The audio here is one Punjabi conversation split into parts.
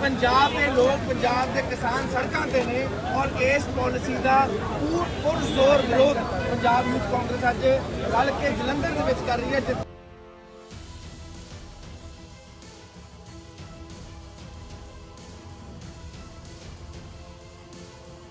ਪੰਜਾਬ ਦੇ ਲੋਕ, ਪੰਜਾਬ ਦੇ ਕਿਸਾਨ ਸੜਕਾਂ ਤੇ ਨੇ ਔਰ ਇਸ ਪਾਲਿਸੀ ਦਾ ਪੂਰ ਜ਼ੋਰ ਵਿਰੋਧ ਪੰਜਾਬ ਯੂਥ ਕਾਂਗਰਸ ਅੱਜ ਰਲ ਕੇ ਜਲੰਧਰ ਦੇ ਵਿੱਚ ਕਰ ਰਹੀ ਹੈ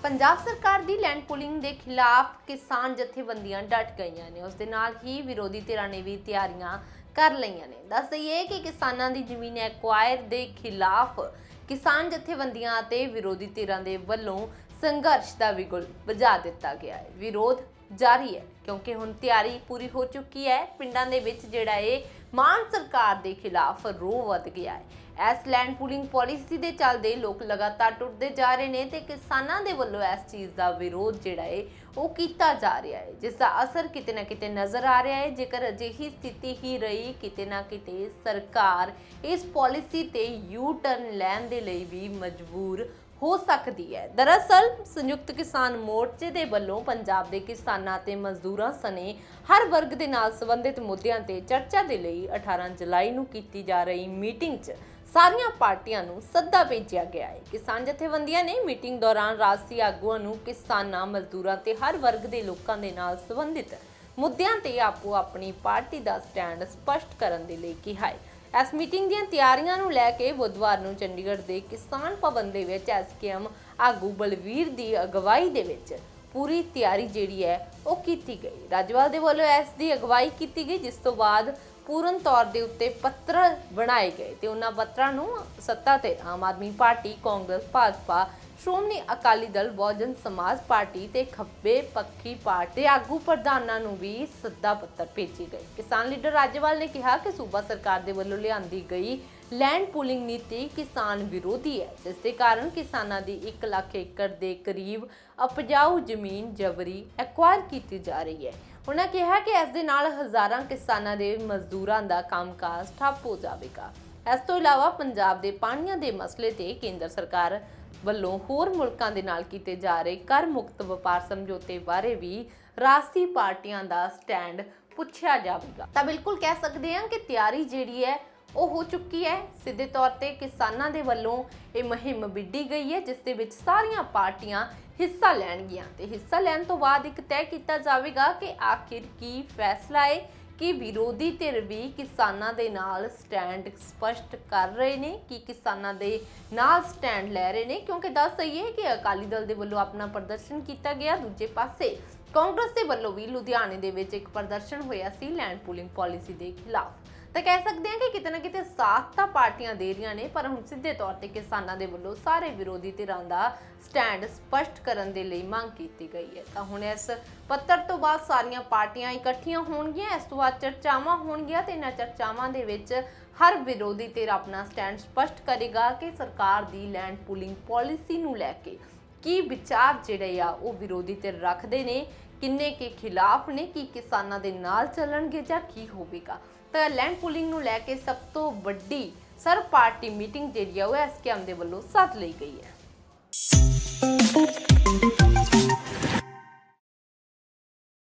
ਪੰਜਾਬ ਸਰਕਾਰ ਦੀ ਲੈਂਡ ਪੁਲਿੰਗ ਦੇ ਖਿਲਾਫ ਕਿਸਾਨ ਜਥੇਬੰਦੀਆਂ ਡਟ ਗਈਆਂ ਨੇ। ਉਸ ਦੇ ਨਾਲ ਹੀ ਵਿਰੋਧੀ ਧਿਰਾਂ ਨੇ ਵੀ ਤਿਆਰੀਆਂ ਕਰ ਲਈਆਂ ਨੇ। ਦੱਸ ਦਈਏ ਕਿ ਕਿਸਾਨਾਂ ਦੀ ਜ਼ਮੀਨ ਐਕਵਾਇਰ ਦੇ ਖਿਲਾਫ ਕਿਸਾਨ ਜਥੇਬੰਦੀਆਂ ਅਤੇ ਵਿਰੋਧੀ ਧਿਰਾਂ ਦੇ ਵੱਲੋਂ ਸੰਘਰਸ਼ ਦਾ ਵਿਗੁਲ ਵਜਾ ਦਿੱਤਾ ਗਿਆ ਹੈ। ਵਿਰੋਧ ਜਾਰੀ ਹੈ, ਕਿਉਂਕਿ ਹੁਣ ਤਿਆਰੀ ਪੂਰੀ ਹੋ ਚੁੱਕੀ ਹੈ। ਪਿੰਡਾਂ ਦੇ ਵਿੱਚ ਜਿਹੜਾ ਇਹ ਮਾਨ ਸਰਕਾਰ ਦੇ ਖਿਲਾਫ ਰੋਹ ਵੱਧ ਗਿਆ ਹੈ। ਇਸ ਲੈਂਡ ਪੂਲਿੰਗ ਪਾਲਿਸੀ ਦੇ ਚੱਲਦੇ ਲੋਕ ਲਗਾਤਾਰ ਟੁੱਟਦੇ ਜਾ ਰਹੇ ਨੇ ਤੇ ਕਿਸਾਨਾਂ ਦੇ ਵੱਲੋਂ ਇਸ ਚੀਜ਼ ਦਾ ਵਿਰੋਧ ਜਿਹੜਾ ਹੈ ਉਹ ਕੀਤਾ ਜਾ ਰਿਹਾ ਹੈ ਜਿਸ ਦਾ ਅਸਰ ਕਿਤੇ ਨਾ ਕਿਤੇ ਨਜ਼ਰ ਆ ਰਿਹਾ ਹੈ ਜੇਕਰ ਅਜਿਹੀ ਸਥਿਤੀ ਹੀ ਰਹੀ, ਕਿਤੇ ਨਾ ਕਿਤੇ ਸਰਕਾਰ ਇਸ ਪਾਲਿਸੀ ਤੇ ਯੂ ਟਰਨ ਲੈਣ ਦੇ ਲਈ ਵੀ ਮਜਬੂਰ ਹੋ ਸਕਦੀ ਹੈ। ਦਰਅਸਲ, ਸੰਯੁਕਤ ਕਿਸਾਨ ਮੋਰਚੇ ਦੇ ਵੱਲੋਂ ਪੰਜਾਬ ਦੇ ਕਿਸਾਨਾਂ ਤੇ ਮਜ਼ਦੂਰਾਂ ਸਣੇ ਹਰ ਵਰਗ ਦੇ ਨਾਲ ਸੰਬੰਧਿਤ ਮੁੱਦਿਆਂ ਤੇ ਚਰਚਾ ਦੇ ਲਈ 18 ਜੁਲਾਈ ਨੂੰ ਕੀਤੀ ਜਾ ਰਹੀ ਮੀਟਿੰਗ 'ਚ ਸਾਰੀਆਂ ਪਾਰਟੀਆਂ ਨੂੰ ਸੱਦਾ ਭੇਜਿਆ ਗਿਆ ਹੈ। ਕਿਸਾਨ ਜਥੇਬੰਦੀਆਂ ਨੇ ਮੀਟਿੰਗ ਦੌਰਾਨ ਰਾਜਸੀ ਆਗੂਆਂ ਨੂੰ ਕਿਸਾਨਾਂ, ਮਜ਼ਦੂਰਾਂ ਤੇ ਹਰ ਵਰਗ ਦੇ ਲੋਕਾਂ ਦੇ ਨਾਲ ਸੰਬੰਧਿਤ ਮੁੱਦਿਆਂ ਤੇ ਆਪੋ ਆਪਣੀ ਪਾਰਟੀ ਦਾ ਸਟੈਂਡ ਸਪਸ਼ਟ ਕਰਨ ਦੇ ਲਈ ਕਿਹਾ ਹੈ। ਇਸ ਮੀਟਿੰਗ ਦੀਆਂ ਤਿਆਰੀਆਂ ਨੂੰ ਲੈ ਕੇ ਬੁੱਧਵਾਰ ਨੂੰ ਚੰਡੀਗੜ੍ਹ ਦੇ ਕਿਸਾਨ ਭਵਨ ਦੇ ਵਿੱਚ ਐਸਕੇਐਮ ਆਗੂ ਬਲਵੀਰ ਦੀ ਅਗਵਾਈ ਦੇ ਵਿੱਚ ਪੂਰੀ ਤਿਆਰੀ ਜਿਹੜੀ ਹੈ ਉਹ ਕੀਤੀ ਗਈ। ਰਾਜਵਾਲ ਦੇ ਵੱਲੋਂ ਇਸ ਦੀ ਅਗਵਾਈ ਕੀਤੀ ਗਈ, ਜਿਸ ਤੋਂ ਬਾਅਦ ਪੂਰਨ ਤੌਰ ਦੇ ਉੱਤੇ ਪੱਤਰ ਬਣਾਏ ਗਏ ਤੇ ਉਹਨਾਂ ਪੱਤਰਾਂ ਨੂੰ ਸੱਤਾ ਤੇ ਆਮ ਆਦਮੀ ਪਾਰਟੀ, ਕਾਂਗਰਸ, ਭਾਜਪਾ, ਸ਼੍ਰੋਮਣੀ ਅਕਾਲੀ ਦਲ, ਬਹੁਜਨ ਸਮਾਜ ਪਾਰਟੀ ਤੇ ਖੱਬੇ ਪੱਖੀ ਪਾਰਟੀ ਆਗੂ ਪ੍ਰਧਾਨਾਂ ਨੂੰ ਵੀ ਸੱਦਾ ਪੱਤਰ ਭੇਜੇ ਗਏ। ਕਿਸਾਨ ਲੀਡਰ ਰਾਜੇਵਾਲ ਨੇ ਕਿਹਾ ਕਿ ਸੂਬਾ ਸਰਕਾਰ ਦੇ ਵੱਲੋਂ ਲਿਆਂਦੀ ਗਈ ਲੈਂਡ ਪੂਲਿੰਗ ਨੀਤੀ ਕਿਸਾਨ ਵਿਰੋਧੀ ਹੈ, ਜਿਸ ਦੇ ਕਾਰਨ ਕਿਸਾਨਾਂ ਦੀ 1 ਲੱਖ ਏਕੜ ਦੇ ਕਰੀਬ ਉਪਜਾਊ ਜ਼ਮੀਨ ਜਬਰੀ ਐਕਵਾਇਰ ਕੀਤੀ ਜਾ ਰਹੀ ਹੈ। ਉਹਨਾਂ ਕਿਹਾ ਕਿ ਇਸ ਦੇ ਨਾਲ ਹਜ਼ਾਰਾਂ ਕਿਸਾਨਾਂ ਦੇ ਮਜ਼ਦੂਰਾਂ ਦਾ ਕੰਮਕਾਜ ਠੱਪ ਹੋ ਜਾਵੇਗਾ। ਇਸ ਤੋਂ ਇਲਾਵਾ ਪੰਜਾਬ ਦੇ ਪਾਣੀਆਂ ਦੇ ਮਸਲੇ ਤੇ ਕੇਂਦਰ ਸਰਕਾਰ ਵੱਲੋਂ ਹੋਰ ਮੁਲਕਾਂ ਦੇ ਨਾਲ ਕੀਤੇ ਜਾ ਰਹੇ ਕਰ ਮੁਕਤ ਵਪਾਰ ਸਮਝੌਤੇ ਬਾਰੇ ਵੀ ਰਾਸ਼ਟਰੀ ਪਾਰਟੀਆਂ ਦਾ ਸਟੈਂਡ ਪੁੱਛਿਆ ਜਾਵੇਗਾ। ਤਾਂ ਬਿਲਕੁਲ ਕਹਿ ਸਕਦੇ ਹਾਂ ਕਿ ਤਿਆਰੀ ਜਿਹੜੀ ਹੈ ਉਹ ਹੋ ਚੁੱਕੀ ਹੈ। ਸਿੱਧੇ ਤੌਰ ਤੇ ਕਿਸਾਨਾਂ ਦੇ ਵੱਲੋਂ ਇਹ ਮੁਹਿੰਮ ਵਿੱਢੀ ਗਈ ਹੈ, ਜਿਸ ਦੇ ਵਿੱਚ ਸਾਰੀਆਂ ਪਾਰਟੀਆਂ ਹਿੱਸਾ ਲੈਣਗੀਆਂ। ਤੇ ਹਿੱਸਾ ਲੈਣ ਤੋਂ ਬਾਅਦ ਇੱਕ ਤੈਅ ਕੀਤਾ ਜਾਵੇਗਾ ਕਿ ਆਖਿਰ ਕੀ ਫੈਸਲਾ ਹੈ, ਕਿ ਵਿਰੋਧੀ ਧਿਰ ਵੀ ਕਿਸਾਨਾਂ ਦੇ ਨਾਲ ਸਟੈਂਡ ਸਪਸ਼ਟ ਕਰ ਰਹੇ ਨੇ, ਕਿ ਕਿਸਾਨਾਂ ਦੇ ਨਾਲ ਸਟੈਂਡ ਲੈ ਰਹੇ ਨੇ। ਕਿਉਂਕਿ ਦੱਸ ਦਈਏ ਕਿ ਅਕਾਲੀ ਦਲ ਦੇ ਵੱਲੋਂ ਆਪਣਾ ਪ੍ਰਦਰਸ਼ਨ ਕੀਤਾ ਗਿਆ। ਦੂਜੇ ਪਾਸੇ ਕਾਂਗਰਸ ਦੇ ਵੱਲੋਂ ਵੀ ਲੁਧਿਆਣੇ ਦੇ ਵਿੱਚ ਇੱਕ ਪ੍ਰਦਰਸ਼ਨ ਹੋਇਆ ਸੀ, ਲੈਂਡ ਪੂਲਿੰਗ ਪਾਲਿਸੀ ਦੇ ਖਿਲਾਫ। ਤਾਂ ਕਹਿ ਸਕਦੇ ਹਾਂ ਕਿ ਕਿਤੇ ਨਾ ਕਿਤੇ ਸਾਥ ਤਾਂ ਪਾਰਟੀਆਂ ਦੇ ਰਹੀਆਂ ਨੇ, ਪਰ ਹੁਣ ਸਿੱਧੇ ਤੌਰ ਤੇ ਕਿਸਾਨਾਂ ਦੇ ਵੱਲੋਂ ਸਾਰੇ ਵਿਰੋਧੀ ਧਿਰਾਂ ਦਾ ਸਟੈਂਡ ਸਪਸ਼ਟ ਕਰਨ ਦੇ ਲਈ ਮੰਗ ਕੀਤੀ ਗਈ ਹੈ। ਤਾਂ ਹੁਣ ਇਸ ਪੱਤਰ ਤੋਂ ਬਾਅਦ ਸਾਰੀਆਂ ਪਾਰਟੀਆਂ ਇਕੱਠੀਆਂ ਹੋਣਗੀਆਂ, ਇਸ ਤੋਂ ਬਾਅਦ ਚਰਚਾਵਾਂ ਹੋਣਗੀਆਂ ਤੇ ਇਹਨਾਂ ਚਰਚਾਵਾਂ ਦੇ ਵਿੱਚ ਹਰ ਵਿਰੋਧੀ ਧਿਰ ਆਪਣਾ ਸਟੈਂਡ ਸਪਸ਼ਟ ਕਰੇਗਾ ਕਿ ਸਰਕਾਰ ਦੀ ਲੈਂਡ ਪੂਲਿੰਗ ਪਾਲਿਸੀ ਨੂੰ ਲੈ ਕੇ ਕੀ ਵਿਚਾਰ ਜਿਹੜੇ ਆ ਉਹ ਵਿਰੋਧੀ ਧਿਰ ਰੱਖਦੇ ਨੇ? ਕਿੰਨੇ ਕੇ ਖਿਲਾਫ ਨੇ? ਕੀ ਕਿਸਾਨਾਂ ਦੇ ਨਾਲ ਚੱਲਣਗੇ ਜਾਂ ਕੀ ਹੋਵੇਗਾ? ਤਾਂ ਲੈਂਡ ਪੂਲਿੰਗ ਨੂੰ ਲੈ ਕੇ ਸਭ ਤੋਂ ਵੱਡੀ ਸਰ ਪਾਰਟੀ ਮੀਟਿੰਗ ਜਿਹੜੀ ਆ ਉਹ ਐਸਕੇਐਮ ਦੇ ਵੱਲੋਂ ਸੱਦ ਲਈ ਗਈ ਹੈ।